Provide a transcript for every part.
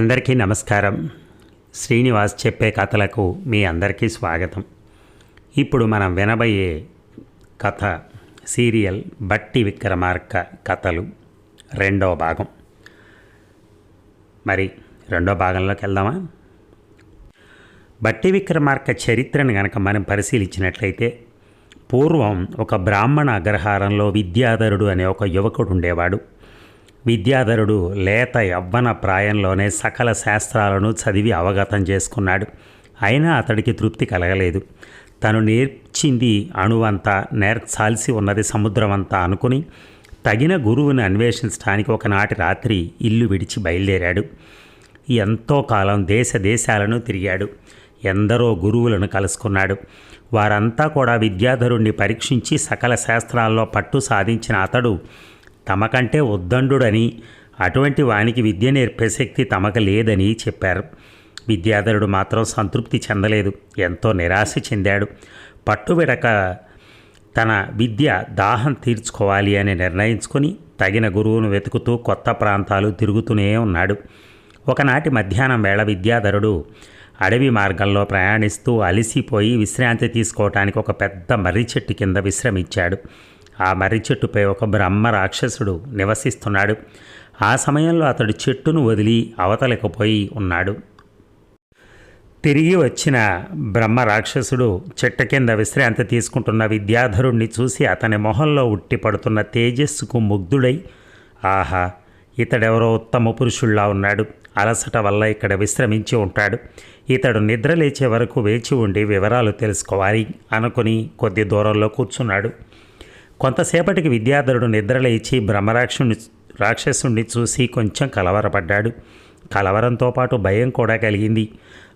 అందరికీ నమస్కారం. శ్రీనివాస్ చెప్పే కథలకు మీ అందరికీ స్వాగతం. ఇప్పుడు మనం వినబోయే కథ సీరియల్ బట్టి విక్రమార్క కథలు రెండవ భాగం. మరి రెండో భాగంలోకి వెళ్దామా? బట్టి విక్రమార్క చరిత్రను గనక మనం పరిశీలించినట్లయితే పూర్వం ఒక బ్రాహ్మణ అగ్రహారంలో విద్యాధరుడు అనే ఒక యువకుడు ఉండేవాడు. విద్యాధరుడు లేత యవ్వన ప్రాయంలోనే సకల శాస్త్రాలను చదివి అవగతం చేసుకున్నాడు. అయినా అతడికి తృప్తి కలగలేదు. తను నేర్చింది అణువంతా నేర్చాల్సి ఉన్నది సముద్రమంతా అనుకుని తగిన గురువుని అన్వేషించడానికి ఒకనాటి రాత్రి ఇల్లు విడిచి బయలుదేరాడు. ఎంతో కాలం దేశ దేశాలను తిరిగాడు. ఎందరో గురువులను కలుసుకున్నాడు. వారంతా కూడా విద్యాధరుణ్ణి పరీక్షించి సకల శాస్త్రాల్లో పట్టు సాధించిన అతడు తమకంటే ఉద్దండుడని అటువంటి వానికి విద్య నేర్పే శక్తి తమకు లేదని చెప్పారు. విద్యాధరుడు మాత్రం సంతృప్తి చెందలేదు. ఎంతో నిరాశ చెందాడు. పట్టుబిడక తన విద్య దాహం తీర్చుకోవాలి అని నిర్ణయించుకొని తగిన గురువును వెతుకుతూ కొత్త ప్రాంతాలు తిరుగుతూనే ఉన్నాడు. ఒకనాటి మధ్యాహ్నం వేళ విద్యాధరుడు అడవి మార్గంలో ప్రయాణిస్తూ అలిసిపోయి విశ్రాంతి తీసుకోవటానికి ఒక పెద్ద మర్రి చెట్టు కింద విశ్రమించాడు. ఆ మర్రి చెట్టుపై ఒక బ్రహ్మ రాక్షసుడు నివసిస్తున్నాడు. ఆ సమయంలో అతడు చెట్టును వదిలి అవతలకపోయి ఉన్నాడు. తిరిగి వచ్చిన బ్రహ్మ రాక్షసుడు చెట్టు కింద విశ్రాంతి తీసుకుంటున్న విద్యాధరుణ్ణి చూసి అతని మొహంలో ఉట్టిపడుతున్న తేజస్సుకు ముగ్ధుడై ఆహా ఇతడెవరో ఉత్తమ పురుషుల్లా ఉన్నాడు. అలసట వల్ల ఇక్కడ విశ్రమించి ఉంటాడు. ఇతడు నిద్ర లేచే వరకు వేచి ఉండి వివరాలు తెలుసుకోవాలి అనుకుని కొద్ది దూరంలో కూర్చున్నాడు. కొంతసేపటికి విద్యాధరుడు నిద్రలేచి బ్రహ్మరాక్షుని రాక్షసుణ్ణి చూసి కొంచెం కలవరపడ్డాడు. కలవరంతో పాటు భయం కూడా కలిగింది.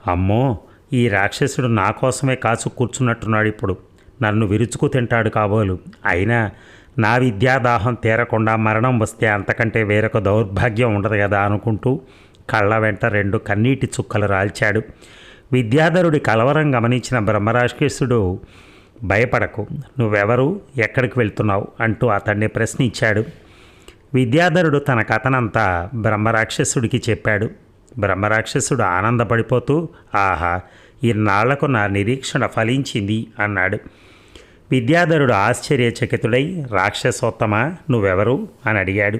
అమ్మో ఈ రాక్షసుడు నా కోసమే కాచు కూర్చున్నట్టున్నాడు ఇప్పుడు. నన్ను విరుచుకు తింటాడు కాబోలు. అయినా నా విద్యాదాహం తీరకుండా మరణం వస్తే అంతకంటే వేరొక దౌర్భాగ్యం ఉండదు కదా అనుకుంటూ కళ్ళ వెంట రెండు కన్నీటి చుక్కలు రాల్చాడు. విద్యాధరుడి కలవరం గమనించిన బ్రహ్మరాక్షసుడు భయపడకు. నువ్వెవరు? ఎక్కడికి వెళ్తున్నావు? అంటూ అతన్ని ప్రశ్నించాడు. విద్యాధరుడు తన కథనంతా బ్రహ్మరాక్షసుడికి చెప్పాడు. బ్రహ్మరాక్షసుడు ఆనందపడిపోతూ ఆహా ఇన్నాళ్ళకు నా నిరీక్షణ ఫలించింది అన్నాడు. విద్యాధరుడు ఆశ్చర్యచకితుడై రాక్షసోత్తమ నువ్వెవరు? అని అడిగాడు.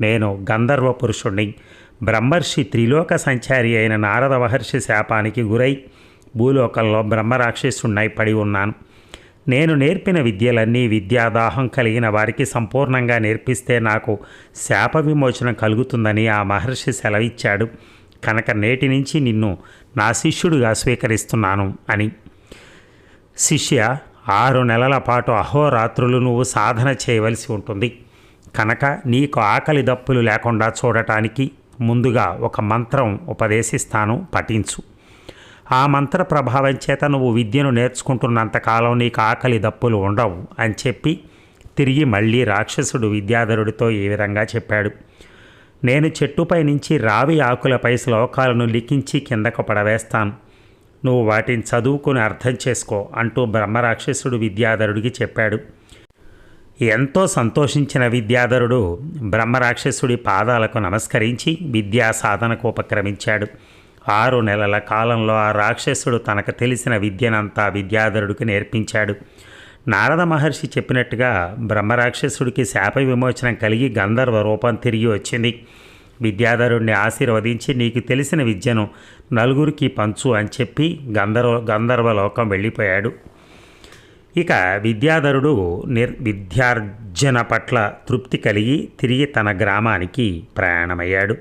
నేను గంధర్వ పురుషుణ్ణి. బ్రహ్మర్షి త్రిలోక సంచారి అయిన నారద మహర్షి శాపానికి గురై భూలోకంలో బ్రహ్మరాక్షసుణ్ణై పడి ఉన్నాను. నేను నేర్పిన విద్యలన్నీ విద్యాదాహం కలిగిన వారికి సంపూర్ణంగా నేర్పిస్తే నాకు శాప విమోచనం కలుగుతుందని ఆ మహర్షి సెలవిచ్చాడు. కనుక నేటి నుంచి నిన్ను నా శిష్యుడిగా స్వీకరిస్తున్నాను అని. శిష్య ఆరు నెలల పాటు అహోరాత్రులు నువ్వు సాధన చేయవలసి ఉంటుంది. కనుక నీకు ఆకలి దప్పులు లేకుండా చూడటానికి ముందుగా ఒక మంత్రం ఉపదేశిస్తాను పఠించు. ఆ మంత్ర ప్రభావం చేత నువ్వు విద్యను నేర్చుకుంటున్నంతకాలం నీకు ఆకలి దప్పులు ఉండవు అని చెప్పి తిరిగి మళ్ళీ రాక్షసుడు విద్యాధరుడితో ఈ విధంగా చెప్పాడు. నేను చెట్టుపై నుంచి రావి ఆకులపై శ్లోకాలను లిఖించి కిందకు పడవేస్తాను. నువ్వు వాటిని చదువుకుని అర్థం చేసుకో అంటూ బ్రహ్మరాక్షసుడు విద్యాధరుడికి చెప్పాడు. ఎంతో సంతోషించిన విద్యాధరుడు బ్రహ్మరాక్షసుడి పాదాలకు నమస్కరించి విద్యా సాధనకు ఉపక్రమించాడు. ఆరు నెలల కాలంలో ఆ రాక్షసుడు తనకు తెలిసిన విద్యనంతా విద్యాధరుడికి నేర్పించాడు. నారద మహర్షి చెప్పినట్టుగా బ్రహ్మరాక్షసుడికి శాప విమోచనం కలిగి గంధర్వ రూపం తిరిగి వచ్చింది. విద్యాధరుణ్ణి ఆశీర్వదించి నీకు తెలిసిన విద్యను నలుగురికి పంచు అని చెప్పి గంధర్వ గంధర్వలోకం వెళ్ళిపోయాడు. ఇక విద్యాధరుడు నిర్ విద్యార్జన పట్ల తృప్తి కలిగి తిరిగి తన గ్రామానికి ప్రయాణమయ్యాడు.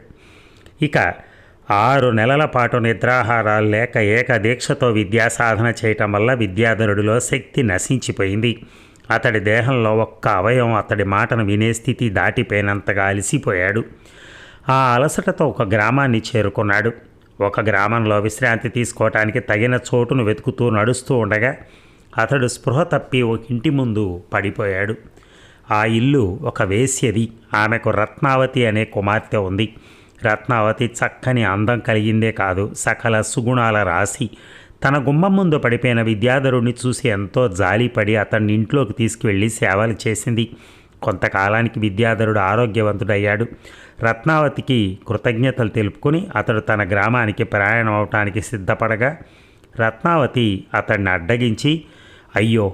ఇక ఆరు నెలల పాటు నిద్రాహారాలు లేక ఏకదీక్షతో విద్యా సాధన చేయటం వల్ల విద్యాధరుడిలో శక్తి నశించిపోయింది. అతడి దేహంలో ఒక్క అవయవం అతడి మాటను వినే స్థితి దాటిపోయినంతగా అలసిపోయాడు. ఆ అలసటతో ఒక గ్రామాన్ని చేరుకున్నాడు. ఒక గ్రామంలో విశ్రాంతి తీసుకోవటానికి తగిన చోటును వెతుకుతూ నడుస్తూ ఉండగా అతడు స్పృహ తప్పి ఒక ఇంటి ముందు పడిపోయాడు. ఆ ఇల్లు ఒక వేశ్యది. ఆమెకు రత్నావతి అనే కుమార్తె ఉంది. రత్నావతి చక్కని అందం కలిగిందే కాదు సకల సుగుణాల రాసి తన గుమ్మం ముందు పడిపోయిన విద్యాధరుడిని చూసి ఎంతో జాలిపడి అతన్ని ఇంట్లోకి తీసుకువెళ్ళి సేవలు చేసింది. కొంతకాలానికి విద్యాధరుడు ఆరోగ్యవంతుడయ్యాడు. రత్నావతికి కృతజ్ఞతలు తెలుపుకొని అతడు తన గ్రామానికి ప్రయాణం అవటానికి సిద్ధపడగా రత్నావతి అతన్ని అడ్డగించి అయ్యో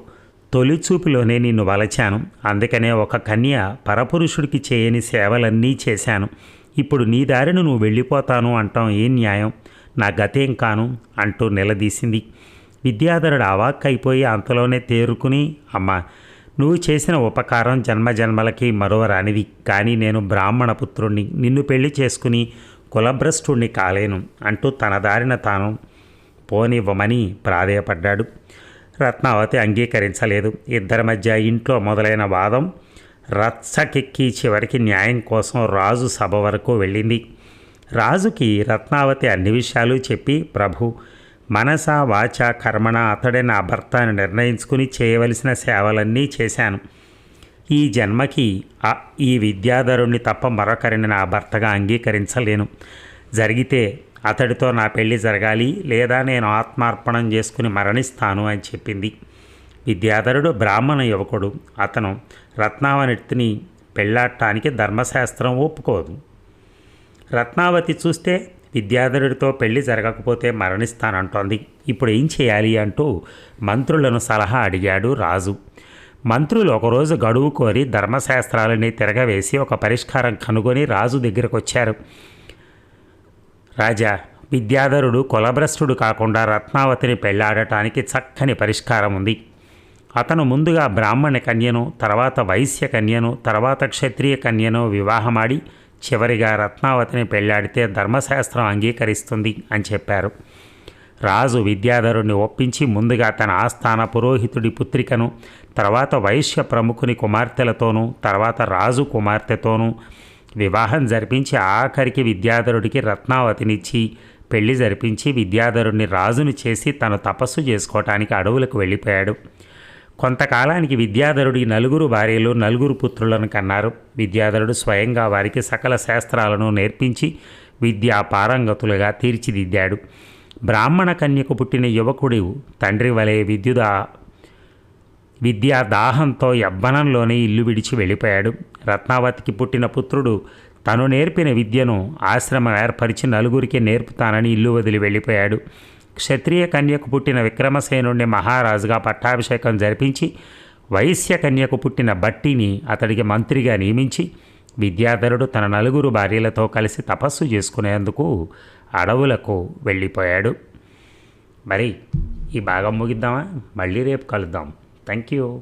తొలి చూపులోనే నిన్ను వలచాను. అందుకనే ఒక కన్య పరపురుషుడికి చేయని సేవలన్నీ చేశాను. ఇప్పుడు నీ దారిని నువ్వు వెళ్ళిపోతాను అంటాం ఏం న్యాయం? నా గతేం కాను అంటూ నిలదీసింది. విద్యాధరుడు అవాక్కైపోయి అంతలోనే తేరుకుని అమ్మా నువ్వు చేసిన ఉపకారం జన్మజన్మలకి మరోరానిది కానీ నేను బ్రాహ్మణ పుత్రుణ్ణి నిన్ను పెళ్ళి చేసుకుని కులభ్రష్టుణ్ణి కాలేను అంటూ తన దారిన తాను పోనివ్వమని ప్రాధేయపడ్డాడు. రత్నావతి అంగీకరించలేదు. ఇద్దరి మధ్య ఇంట్లో మొదలైన వాదం రచ్చకెక్కి చివరికి న్యాయం కోసం రాజు సభ వరకు వెళ్ళింది. రాజుకి రత్నావతి అన్ని విషయాలు చెప్పి ప్రభు మనస వాచ కర్మణ అతడే నా భర్త అని నిర్ణయించుకుని చేయవలసిన సేవలన్నీ చేశాను. ఈ జన్మకి ఈ విద్యాధరుణ్ణి తప్ప మరొకరిని నా భర్తగా అంగీకరించలేను. జరిగితే అతడితో నా పెళ్ళి జరగాలి లేదా నేను ఆత్మార్పణం చేసుకుని మరణిస్తాను అని చెప్పింది. విద్యాధరుడు బ్రాహ్మణ యువకుడు. అతను రత్నావతిని పెళ్ళాడటానికి ధర్మశాస్త్రం ఒప్పుకోదు. రత్నావతి చూస్తే విద్యాధరుడితో పెళ్ళి జరగకపోతే మరణిస్తానంటోంది. ఇప్పుడు ఏం చేయాలి అంటూ మంత్రులను సలహా అడిగాడు రాజు. మంత్రులు ఒకరోజు గడువు కోరి ధర్మశాస్త్రాలని తిరగవేసి ఒక పరిష్కారం కనుగొని రాజు దగ్గరకు వచ్చారు రాజా విద్యాధరుడు కులభ్రష్టుడు కాకుండా రత్నావతిని పెళ్ళాడటానికి చక్కని పరిష్కారం ఉంది అతను ముందుగా బ్రాహ్మణ కన్యను తర్వాత వైశ్య కన్యను తర్వాత క్షత్రియ కన్యను వివాహమాడి చివరిగా రత్నావతిని పెళ్ళాడితే ధర్మశాస్త్రం అంగీకరిస్తుంది అని చెప్పారు. రాజు విద్యాధరుణ్ణి ఒప్పించి ముందుగా తన ఆస్థాన పురోహితుడి పుత్రికను తర్వాత వైశ్య ప్రముఖుని కుమార్తెలతోనూ తర్వాత రాజు కుమార్తెతోనూ వివాహం జరిపించి ఆఖరికి విద్యాధరుడికి రత్నావతినిచ్చి పెళ్ళి జరిపించి విద్యాధరుణ్ణి రాజుని చేసి తను తపస్సు చేసుకోవటానికి అడవులకు వెళ్ళిపోయాడు. కొంతకాలానికి విద్యాధరుడి నలుగురు భార్యలు నలుగురు పుత్రులను కన్నారు. విద్యాధరుడు స్వయంగా వారికి సకల శాస్త్రాలను నేర్పించి విద్యా పారంగతులుగా తీర్చిదిద్దాడు. బ్రాహ్మణ కన్యకు పుట్టిన యువకుడు తండ్రి వలె విద్యుదా విద్యా దాహంతో యవ్వనంలోనే ఇల్లు విడిచి వెళ్ళిపోయాడు. రత్నావతికి పుట్టిన పుత్రుడు తను నేర్పిన విద్యను ఆశ్రమం ఏర్పరిచి నలుగురికి నేర్పుతానని ఇల్లు వదిలి వెళ్ళిపోయాడు. క్షత్రియ కన్యకు పుట్టిన విక్రమసేనుడిని మహారాజుగా పట్టాభిషేకం జరిపించి వైశ్య కన్యకు పుట్టిన బట్టిని అతడికి మంత్రిగా నియమించి విద్యాధరుడు తన నలుగురు భార్యలతో కలిసి తపస్సు చేసుకునేందుకు అడవులకు వెళ్ళిపోయాడు. మరి ఈ భాగం ముగిద్దామా? మళ్ళీ రేపు కలుద్దాం. Thank you